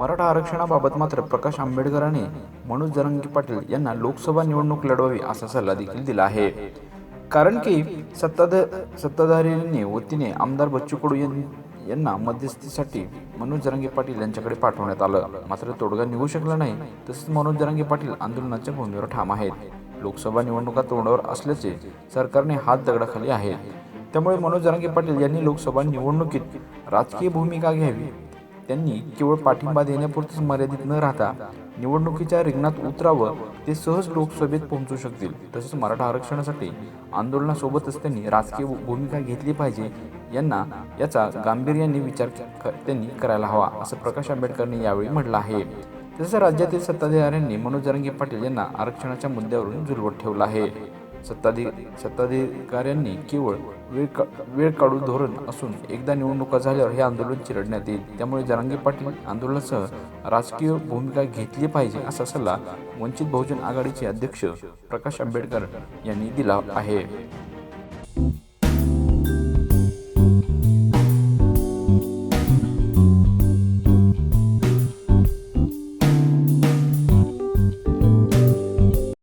मराठा आरक्षणाबाबत मात्र प्रकाश आंबेडकरांनी मनोज जरंगी पाटील यांना लोकसभा निवडणूक लढवावी असा सल्ला देखील दिला आहे. कारण की सत्ताध सत्ताधाऱ्यांनी वतीने आमदार बच्चू कडू यांना मध्यस्थीसाठी मनोज जरांगे पाटील यांच्याकडे पाठवण्यात आलं. मात्र तोडगा निघू शकला नाही तसेच मनोज जरांगे पाटील आंदोलनाच्या भूमीवर ठाम आहेत. लोकसभा निवडणुका तोंडावर असल्याचे सरकारने हात दगडाखाली आहे. त्यामुळे मनोज जरांगे पाटील यांनी लोकसभा निवडणुकीत राजकीय भूमिका घ्यावी त्यांनी केवळ पाठिंबा देण्यापुरतीच मर्यादित न राहता निवडणुकीच्या रिंगणात उतरावं ते सहज लोकसभेत पोहोचू शकतील. तसेच मराठा आरक्षणासाठी आंदोलनासोबतच त्यांनी राजकीय भूमिका घेतली पाहिजे यांना याचा गांभीर्याने विचार त्यांनी करायला हवा असं प्रकाश आंबेडकरांनी यावेळी म्हटलं आहे. तसेच राज्यातील सत्ताधाऱ्यांनी मनोज जरंगे पाटील यांना आरक्षणाच्या मुद्द्यावरून झुलवत ठेवलं आहे. सत्ताधी सत्ताधिकाऱ्यांनी केवळ वेळ का वेळ काढू धोरण असून एकदा निवडणुका झाल्यावर हे आंदोलन चिरडण्यात येईल. त्यामुळे जरांगे पाटील आंदोलनासह राजकीय भूमिका घेतली पाहिजे असा सल्ला वंचित बहुजन आघाडीचे अध्यक्ष प्रकाश आंबेडकर यांनी दिला आहे.